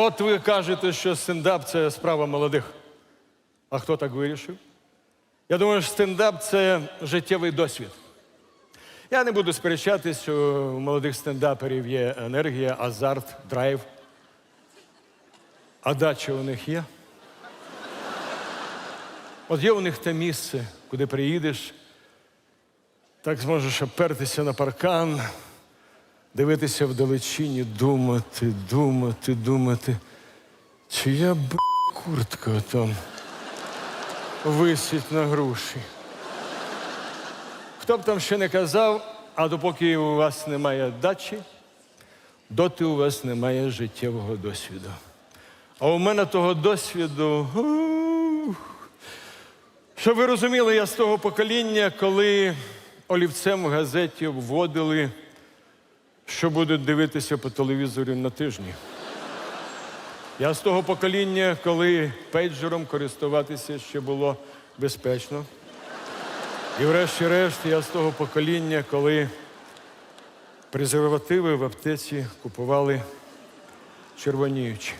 от ви кажете, що стендап це справа молодих. А хто так вирішив? Я думаю, що стендап це життєвий досвід. Я не буду сперечатись, у молодих стендаперів є енергія, азарт, драйв. А дача у них є. От є у них те місце, куди приїдеш, так зможеш опертися на паркан, дивитися вдалечині, думати, думати, думати. Чия б куртка там висить на груші. Хто б там ще не казав, а допоки у вас немає дачі, доти у вас немає життєвого досвіду. А у мене того досвіду. Щоб ви розуміли, я з того покоління, коли олівцем в газеті вводили, що будуть дивитися по телевізорі на тижні. Я з того покоління, коли пейджером користуватися ще було безпечно. І врешті-решт я з того покоління, коли презервативи в аптеці купували червоніючі.